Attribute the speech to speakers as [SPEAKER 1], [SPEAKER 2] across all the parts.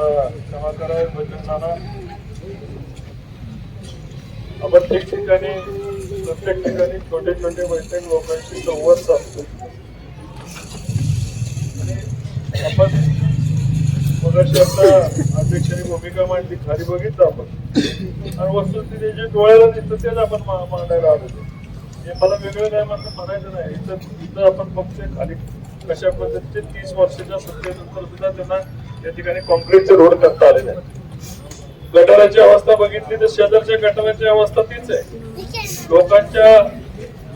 [SPEAKER 1] क्षमा करा बजरंग नाना आपण ठिकठिकाणी प्रत्येक ठिकाणी छोटे छोटे वैष्णव लोकांशी संवाद साधतो. आपण मगाशी आता अध्यक्षांनी भूमिका मांडली खाली बघितलं आपण. आणि वस्तुस्थिती जे डोळ्याला दिसतं तेच आपण मा- मांडायला आलो हे मला वेगळं काय म्हणणं म्हणायचं नाही. इथं इथं आपण बघतोय खाली कशा पद्धतीचे तीस वर्षाच्या सत्तेनंतर सुद्धा त्यांना या ठिकाणी कॉन्क्रीटचे रोड करता आले नाही गटाराची अवस्था बघितली तर शेजारच्या गटाराची अवस्था तीच आहे. लोकांच्या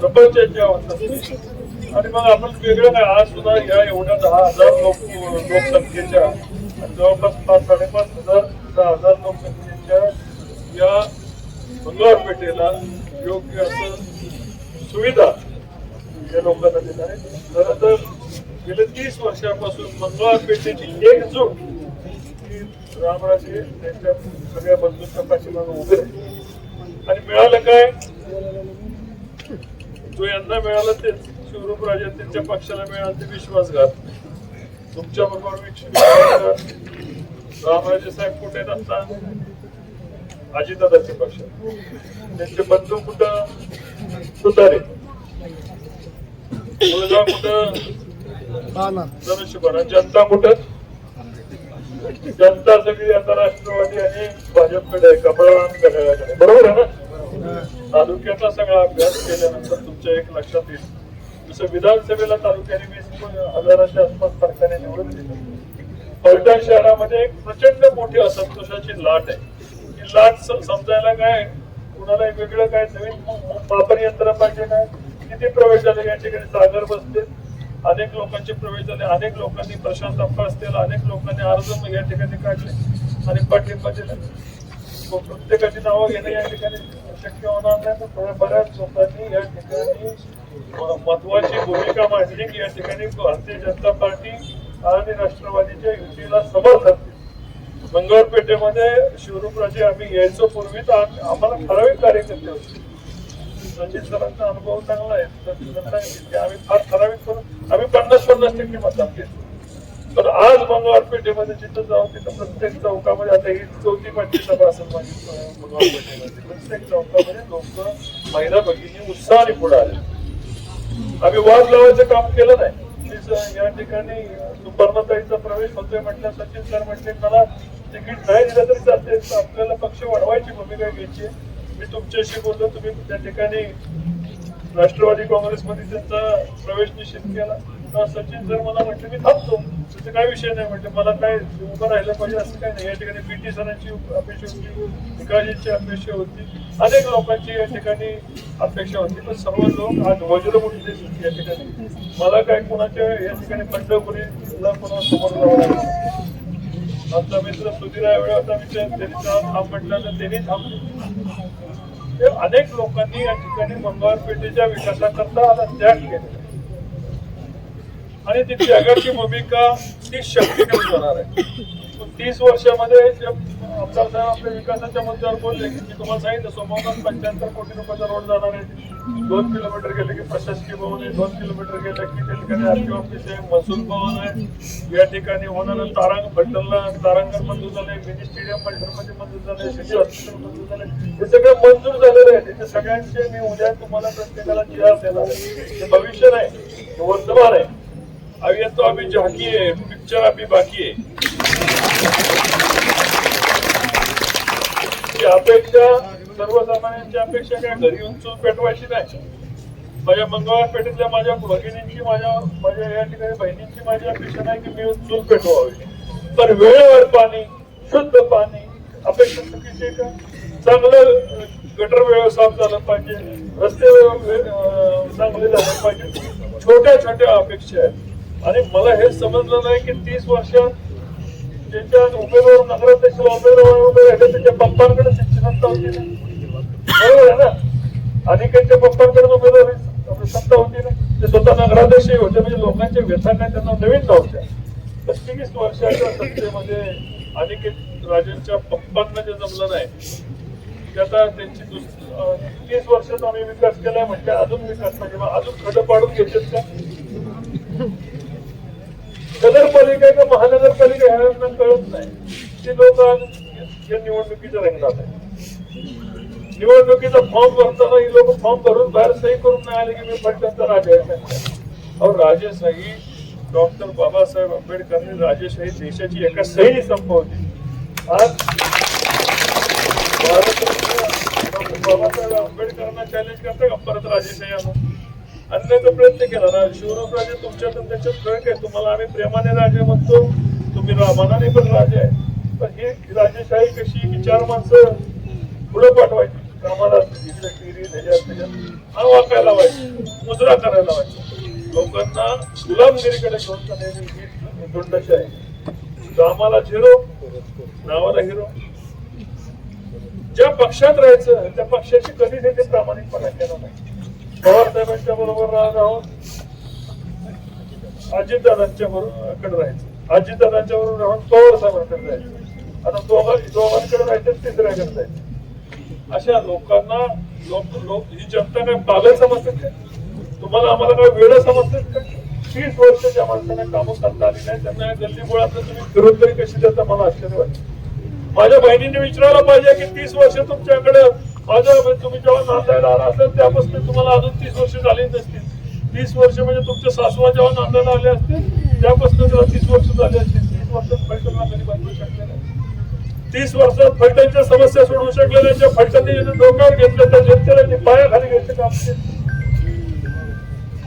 [SPEAKER 1] प्रपंचाची अवस्था आणि मग आपण वेगळं काय? आज सुद्धा या एवढ्या दहा हजार लोक लोकसंख्येच्या जवळपास पाच साडेपाच हजार दहा हजार लोकसंख्येच्या या मंगळवार पेठेला योग्य असं सुविधा या लोकांना देत आहे खरं तर गेले तीस वर्षापासून मंगळवार पेठेची एकजूट रामराजे त्यांच्या सगळ्या बंधूंच्या पाठीमागे उभे आणि मिळालं काय? जो यांना मिळालं ते शिवरूप राजे त्यांच्या पक्षाला मिळालं ते विश्वासघात. तुमच्या बरोबर रामराजे साहेब कुठे आहेत आता अजितदादाचे पक्ष. त्यांचे बंधू कुठं? सुतारे. मुलगा कुठं धनुष्यबाण जनता कुठं? जनता सगळी आता राष्ट्रवादी आणि भाजपकडे आहे कमळान घड्याळाकडे बरोबर आहे ना? तालुक्याचा सगळा अभ्यास केल्यानंतर तुमच्या एक लक्षात येईल. जसं विधानसभेला तालुक्याने वीस हजाराच्या आसपास फरकाने निवडून दिलं. फलटण शहरामध्ये एक प्रचंड मोठी असंतोषाची लाट आहे. ही लाट समजायला काय कुणाला एक वेगळं काय नवीन मापन यंत्र पाहिजे काय किती प्रवेश झाले? या ठिकाणी सागर बसते. अनेक लोकांचे प्रवेश झाले अनेक लोकांनी प्रशांत अप्पा असतील अनेक लोकांनी अर्ज या ठिकाणी काढले आणि पाठिंबा दिला प्रत्येकाची नावं घेणं या ठिकाणी शक्य होणार नाही तर बऱ्याच लोकांनी या ठिकाणी म- महत्वाची भूमिका मांडली की या ठिकाणी भारतीय जनता पार्टी आणि राष्ट्रवादीच्या युतीला समर्थन दिलं. मंगळवार पेठेमध्ये शिवरूपराजे आम्ही यायचो पूर्वी तर आम- आम्हाला ठराविक कार्यकर्ते होते. सचिन सरांचा अनुभव चांगला आहे तर त्यांना आम्ही फार ठराविक करून आम्ही पन्नास पन्नास टक्के मतदान केलं. तर आज मंगळवार पेठेमध्ये जिथं जाऊ तिथं प्रत्येक चौकामध्ये आता ही चौथी पाचवी सभा असेल माझी मंगळवार प्रत्येक चौकामध्ये लोक महिला भगिनी उत्साहाने पुढे आले. आम्ही वाद लावायचं काम केलं नाही. या ठिकाणी सुपर्णताईचा प्रवेश होतोय म्हटलं सचिन सर म्हटले मला तिकीट नाही दिलं तरी चालते आपल्याला पक्ष वाढवायची भूमिका घ्यायची मी तुमच्याशी बोललो तुम्ही त्या ठिकाणी राष्ट्रवादी काँग्रेसमध्ये त्यांचा प्रवेश निश्चित केला. तर सचिन सर मला म्हटलं मी थांबतो. त्याचा काय विषय नाही? म्हटलं मला काय उभं राहिलं पाहिजे असं काही नाही. या ठिकाणी पी टी सरांची अपेक्षा होती. विकाजीची अपेक्षा होती. अनेक लोकांची या ठिकाणी अपेक्षा होती. पण सर्व लोक आज वज्र उठले या ठिकाणी. मला काय कोणाच्या या ठिकाणी पंढरपुरीला कोणा समोर जावं आमचा मित्र सुधीर वेळ होता विचार त्यांनी थांब म्हटलं तर त्यांनी थांबले. ते अनेक लोकांनी या ठिकाणी मंगळवार पेठेच्या विकासाकरता आता त्याग केले आणि ती त्यागाची भूमिका ती शक्ती घेऊन जाणार आहे. तीस वर्षामध्ये जे आमदार साहेब आपल्या विकासाच्या मुद्द्यावर बोलले की तुम्हाला सांगितलं सोमवार पंच्याहत्तर कोटी रुपयाचा रोड जाणार आहे. दोन किलोमीटर गेले की प्रशासकीय भवन आहे. दोन किलोमीटर गेलं की त्या ठिकाणी आरटीओ ऑफिस आहे महसूल भवन आहे. या ठिकाणी होणारं तारांग फलटणला तारांगण मंजूर झाले मिनी स्टेडियम फलटणमध्ये मंजूर झाले सिटी हॉस्पिटल मंजूर झाले हे सगळं मंजूर झालेलं आहे. त्याचे सगळ्यांचे मी उद्या तुम्हाला प्रत्येकाला जी देणार आहे. हे भविष्य नाही हे वर्तमान आहे. अभी तो अभी झाकी पिक्चर अभी बाकी आहे. ही अपेक्षा सर्वसामान्यांची अपेक्षा काय? घरी येऊन चूल पेटवायची नाही. माझ्या मंगळवार पेठेतल्या माझ्या भगिनींची माझ्या माझ्या या ठिकाणी बहिणींची माझी अपेक्षा नाही की मी येऊन चूल पेटवावी. पण वेळेवर पाणी शुद्ध पाणी अपेक्षा चुकीची आहे का? चांगलं गटर वेळ साफ झालं पाहिजे रस्ते चांगले झाले पाहिजे. छोट्या छोट्या अपेक्षा आहेत. आणि मला हे समजलं नाही की तीस वर्षात त्यांच्या उमेदवार नगराध्यक्ष उमेदवार उभे त्यांच्या त्याच्या पप्पांकडे शिक्षणात होती. ना बरोबर आहे ना? अनेकांच्या पप्पांकडे उमेदवारी सत्ता होती ना? ते स्वतः नगराध्यक्षही होते म्हणजे लोकांच्या व्यथा काय त्यांना नवीन नव्हत्या पस्तीस वर्षाच्या सत्तेमध्ये अनेक राजांच्या पप्पांना जे जमलं नाही त्याचा त्यांची तीस वर्षात आम्ही विकास केला म्हणजे अजून विकास पाहिजे अजून खडं पाडून घेतात का? नगरपालिका का महानगरपालिका ह्यांना कळत नाही. ते लोक या निवडणुकीच्या रंगात आहे निवडणुकीचा फॉर्म भरताना ही लोक फॉर्म भरून बाहेर सही करून नाही आले की मी फलटणचा राजा अहो राजेशाही डॉक्टर बाबासाहेब आंबेडकरांनी राजेशाही देशाची एका सहीने संपवली. आज भारतरत्न डॉक्टर बाबासाहेब आंबेडकरांना चॅलेंज करता का परत राजेशाही आणण्याचा प्रयत्न केला. ना शिवराज राजे तुमच्या आणि त्याच्यात फरक आहे. तुम्हाला आम्ही प्रेमाने राजे म्हणतो. तुम्ही रामानाने पण राजे आहे. पण ही राजेशाही कशी विचार माणसं पुढं पाठवायची. कामाला त्याच्यात हा वाकायला लावायची. मुजरा करायला लावायची. लोकांना गुलामगिरीकडे घेऊन जाण्याची ही आहे. रामाला झिरो नावाला हिरो. ज्या पक्षात राहायचं त्या पक्षाची कधीच ते प्रामाणिकपणा केला नाही. पवार साहेबांच्या बरोबर राहून अजितदादांच्या बरोबर कडे राहायचं. अजितदादांच्या बरोबर राहून पवार साहेबांकडे जायचं. आता दोघां दोघांकडे राहायचं तिसऱ्याकडे जायचं. अशा लोकांना लोक लोक ही जनता काय पागल समजते तुम्हाला आम्हाला काय वेळ समजतात का? तीस वर्ष ज्या माणसाने कामं करता आली नाही त्यांना या गल्ली गोळात तुम्ही फिरून तरी कशी देता? मला आश्चर्य वाटतं. माझ्या बहिणीने विचारायला पाहिजे की तीस वर्ष तुमच्याकडे माझ्या तुम्ही जेव्हा नांदायला आला असेल त्यापासून तुम्हाला अजून तीस वर्ष झाली नसतील. तीस वर्ष म्हणजे तुमच्या सासवा जेव्हा नांदायला आले असते त्यापासून त्याला तीस वर्ष झाले असतील. तीस वर्षात फलटणला कधी बांधू शकले नाही. तीस वर्षात फलटणच्या समस्या सोडवू शकले नाही. ज्या फलटणने डोक्यावर घेतलं त्या जनतेला पायाखाली घेतले काम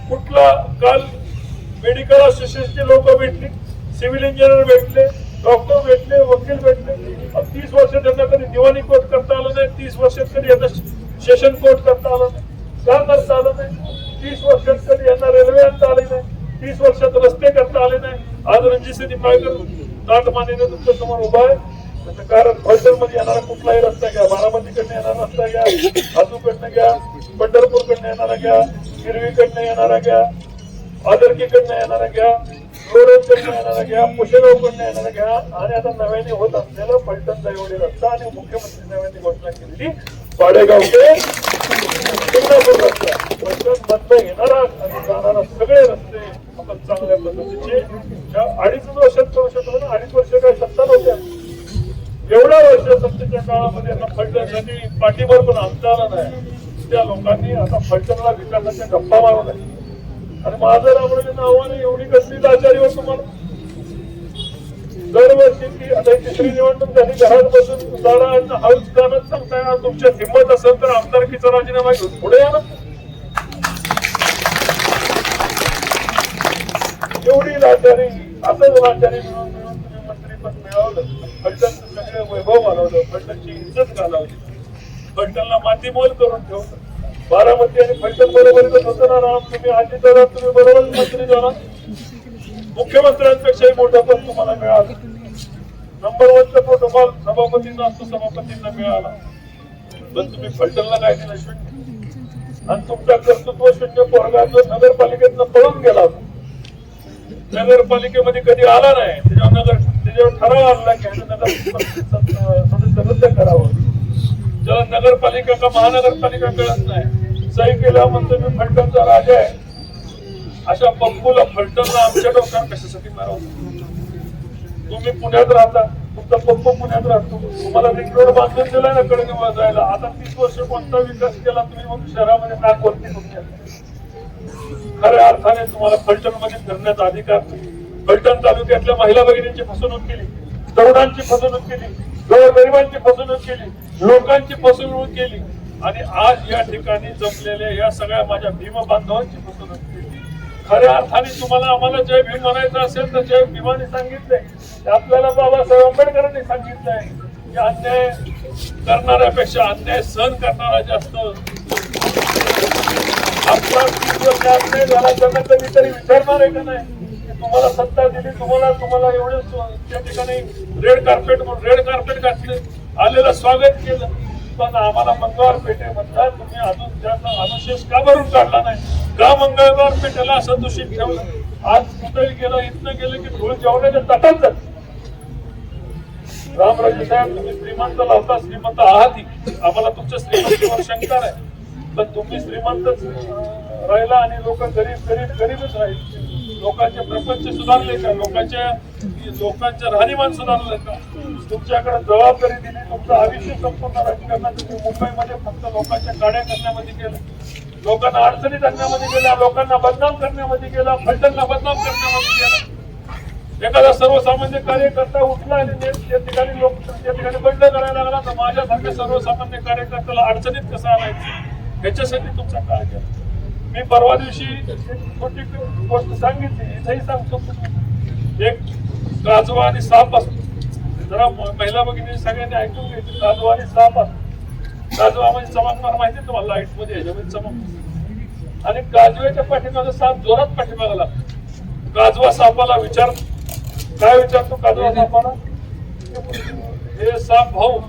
[SPEAKER 1] कुठला काल मेडिकल असोसिएशनचे लोक भेटली सिव्हिल इंजिनियर भेटले डॉक्टर भेटले वकील भेटले आणि तीस वर्ष त्यांना कधी दिवाणी कोर्ट करता आलं नाही तीस वर्षात कधी यांना सेशन कोर्ट करता आलं नाही का करता आलं नाही तीस वर्षात कधी यांना रेल्वे आणता आली नाही तीस वर्षात रस्ते करता आले नाही आज रणजित पायकर दाट मानेने तुमच्यासमोर उभा आहे. त्याचं कारण फलटणमध्ये येणारा कुठलाही रस्ता घ्या. बारामतीकडनं येणारा रस्ता घ्या. आजूकडनं घ्या. पंढरपूरकडनं येणारा घ्या. हिरवीकडनं येणारा घ्या. आदरकीकडनं येणारा घ्या. रोडकडनं येणारा घ्या. पुशेगावकडनं येणारा घ्या. आणि आता नव्याने होत असलेला फलटण दैवडी रस्ता आणि मुख्यमंत्री नव्याने घोषणा केलेली पाडेगाव ते सिंगापूर रस्ता. फलटण मधनं येणारा आणि जाणारा सगळे रस्ते आपण चांगल्या पद्धतीचे अडीच वर्षात करू शकतो ना अडीच वर्ष काय सत्ता नव्हत्या. एवढ्या वर्ष सत्तेच्या काळामध्ये आता फलटणसाठी पाठीभर पण आणता आला नाही. त्या लोकांनी आता फलटणला विकासाच्या गप्पा मारवल्या आणि माझं रामराजेंना आव्हान एवढी कसली लाचारी हो तुम्हाला? दरवर्षी ती आता तिसरी निवडणूक झाली घरात बसून जाणं आणि हाऊस जाणं सांगताय तुमच्या हिंमत असेल तर आमदारकीचा राजीनामा घेऊन पुढे या ना. एवढी लाचारी असंच लाचारी मिळून मिळून तुम्ही मंत्रीपद मिळवलं. फलटणचं सगळे वैभव वाढवलं फलटणची इज्जत घालवली फलटणला मातीमोल करून ठेवलं. बारामती आणि फलटण होतं ना राम तुम्ही आजी तुम्ही बरोबर मंत्री झाला. मुख्यमंत्र्यांपेक्षाही मोठं पद तुम्हाला मिळालं. नंबर वनचा प्रोटोकॉल सभापतींना असतो सभापतींना मिळाला. पण तुम्ही फलटणला काय केलं? शून्य आणि तुमच्या कर्तृत्व शून्य पोरगा नगरपालिकेतनं पळून गेला नगरपालिकेमध्ये कधी आला नाही त्याच्यावर नगर त्याच्यावर ठराव आणला की नगर सदस्य रद्द करावं. ज्याला नगरपालिका का महानगरपालिका कळत नाही सही केल्या म्हणतो मी फलटणचा राजा आहे. अशा पप्पूला फलटणला आमच्या डोक्यावर कशासाठी मारावं? तुम्ही पुण्यात राहता तुमचा पप्पू पुण्यात राहतो. तुम्हाला रिंग रोड बांधून दिलाय ना कडे जायला आता तीस वर्ष कोणता विकास केला तुम्ही मग शहरामध्ये नाक वरती तुमच्या? खऱ्या अर्थाने तुम्हाला फलटणमध्ये धरण्याचा अधिकार नाही. फलटण तालुक्यातल्या महिला भगिनींची फसवणूक केली तरुणांची फसवणूक केली गोरगरिबांची फसवणूक केली लोकांची फसवणूक केली. आणि आज या ठिकाणी जमलेल्या या सगळ्या माझ्या भीम बांधवांची फसवणूक केली. खऱ्या अर्थाने तुम्हाला आम्हाला जय भीम म्हणायचं असेल तर जय भीमाने सांगितलंय. आपल्याला बाबासाहेब आंबेडकरांनी सांगितलंय. की अन्याय करणाऱ्यापेक्षा अन्याय सहन करणारा जास्त. आपला तीस झाला त्यांना विचारणार आहे का नाही की तुम्हाला सत्ता दिली तुम्हाला तुम्हाला एवढे त्या ठिकाणी रेड कार्पेट रेड कार्पेट घातले आलेलं स्वागत केलं पण आम्हाला मंगळवार पेठे म्हणतात तुम्ही अजून त्याचा अनुशेष का भरून काढला नाही का मंगळवार पेठेला असं दूषित ठेवलं आज कुठेही गेलं इथनं गेलं की धूळ जेवणाच्या तटात जात रामराजे साहेब तुम्ही श्रीमंत लावता श्रीमंत आहात आम्हाला तुमच्या श्रीमंतीवर शंका नाही पण तुम्ही श्रीमंतच राहिला आणि लोक गरीब गरीब गरीबच राहील. लोकांचे प्रपंच सुधारले का? लोकांच्या लोकांच्या राहणीमान सुधारलं का? तुमच्याकडे जबाबदारी दिली तुमचं आयुष्य संपूर्ण राजकारणात तुम्ही मुंबईमध्ये फक्त लोकांच्या काड्या करण्यामध्ये गेलं. लोकांना अडचणीत आणण्यामध्ये गेला लोकांना बदनाम करण्यामध्ये गेला फलटणला बदनाम करण्यामध्ये गेला. एखादा सर्वसामान्य कार्यकर्ता उठला आणि त्या ठिकाणी लोक त्या ठिकाणी बंड करायला लागला तर माझ्यासारख्या सर्वसामान्य कार्यकर्त्याला अडचणीत कसं आणायचं? याच्यासाठी तुमचा काळ घ्या मी परवा दिवशी छोटी गोष्ट सांगितली इथेही सांगतो. एक गाजवा आणि साप असतो. जरा म- महिला भगिनी सगळ्यांनी ऐकून घ्यायची. गाजवा आणि साप असतो. गाजवा म्हणजे चमकणार माहिती आहे तुम्हाला लाइटमध्ये याच्यामध्ये म्हणजे चमक. आणि गाजव्याच्या पाठीमागे साप जोरात पाठीमागे लागतो. गाजवा सापाला विचार काय विचारतो गाजवा सापाला? हे साप भाऊ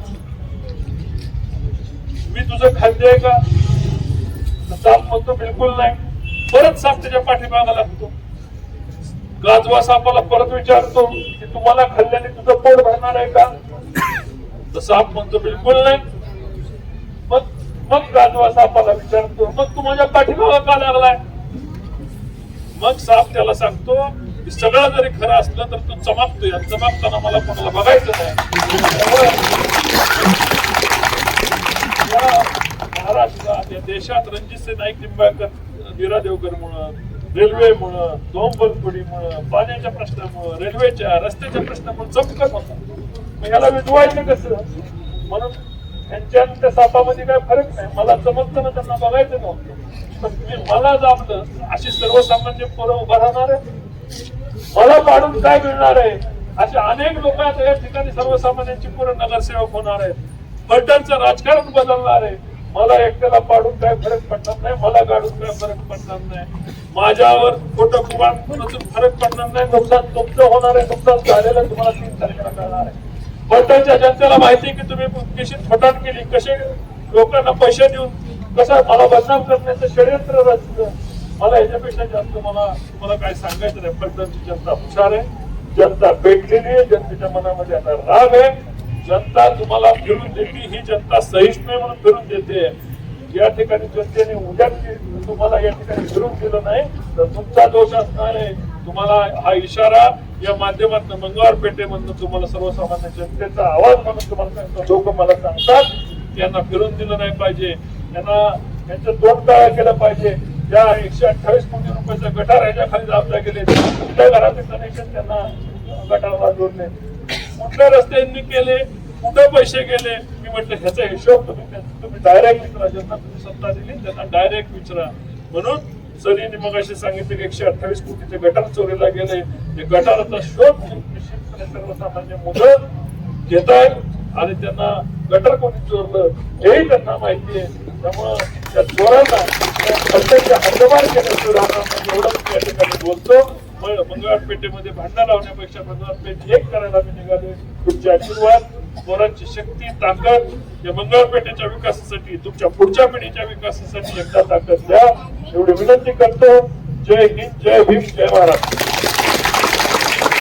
[SPEAKER 1] मी तुझं खाद्य आहे का? तर साप म्हणतो बिलकुल नाही. परत साप त्याच्या पाठीमागा लागतो गाजवा सापाला परत विचारतो की तुम्हाला खाल्ल्याने तुझं पोट भरणार आहे का? तर साप म्हणतो बिलकुल नाही. मग मग गाजवा सापाला विचारतो मग तू माझ्या पाठीमागा का लागलाय? मग साप त्याला सांगतो की सगळं जरी खरं असलं तर तू चमकतोय. चमकताना मला कोणाला बघायचं नाही या म्हणजे देशात रणजितसिंह नाईक निंबाळकर नीरा देवकरमुळं रेल्वेमुळं डोंबरपुडीमुळं पाण्याच्या प्रश्नामुळं रेल्वेच्या रस्त्याच्या प्रश्नामुळे चमकत होता. मग याला विजवायचं कसं? म्हणून यांच्या त्या सापामध्ये काय फरक नाही. मला चमकताना त्यांना बघायचं नव्हतं. पण तुम्ही मला जापलं अशी सर्वसामान्य पोरं उभा राहणार आहे मला पाडून काय मिळणार आहे? असे अनेक लोक आता या ठिकाणी सर्वसामान्यांची पूर्ण नगरसेवक होणार आहेत. फलटणचं राजकारण बदलणार आहे. मला एकट्याला पाडून काय फरक पडणार नाही मला गाडून काय फरक पडणार नाही. माझ्यावर खोटं कुमार फरक पडणार नाही. नुकसान तुमचं होणार आहे नुकसान झालेलं तुम्हाला तीन तारखेला कळणार आहे. फलटणच्या जनतेला माहिती आहे की तुम्ही कशी थोटाट केली. कसे लोकांना पैसे देऊन कसं मला बदनाम करण्याचं षडयंत्र रचलं. मला याच्यापेक्षा जास्त मला तुम्हाला काय सांगायचं नाही. फलटणची जनता हुशार आहे. जनता पेटलेली आहे. जनतेच्या मनामध्ये आता राग आहे. जनता तुम्हाला फिरून देते ही जनता सहिष्णू म्हणून फिरून देते. या ठिकाणी जनतेने उद्या तुम्हाला या ठिकाणी फिरून दिलं नाही तर तुमचा दोष असणार आहे. तुम्हाला हा इशारा या माध्यमातून मंगळवार पेठेमधून तुम्हाला सर्वसामान्य जनतेचा आवाज म्हणून तुम्हाला सांगतात लोक मला सांगतात यांना फिरून दिलं नाही पाहिजे. यांना यांचं तोंड काळा केलं पाहिजे. ज्या एकशे अठ्ठावीस कोटी रुपयाचा गटार ह्याच्या खाली दाबला गेले. कुठल्या घराचे कनेक्शन त्यांना गटारला जोडले? कुठल्या रस्त्यांनी केले? कुठं पैसे गेले मी म्हटलं ह्याचा हिशोब तुम्ही तुम्ही डायरेक्ट विचारा. ज्यांना तुम्ही सत्ता दिली त्यांना डायरेक्ट विचारा. म्हणून सरीने मग असे सांगितले की एकशे अठ्ठावीस कोटीचे गटार चोरीला गेले. ते गटाराचा शोध सर्वसामान्य मुलं घेत आहेत आणि त्यांना गटर कोणी चोरलं हेही त्यांना माहिती आहे. त्यामुळं त्या चोरांना त्या हद्दबार केल्याचं राहणार एवढं या ठिकाणी बोलतो. मंगळवार पेठेमध्ये भांडणं लावण्यापेक्षा मंगळवार पेठ एक करायला मी निघाले तुमचे आशीर्वाद पोरांची शक्ती ताकद या मंगळपेठेच्या विकासासाठी तुमच्या पुढच्या पिढीच्या विकासासाठी एकदा ताकद द्या. एवढी विनंती करतो. जय हिंद जय भीम जय महाराष्ट्र.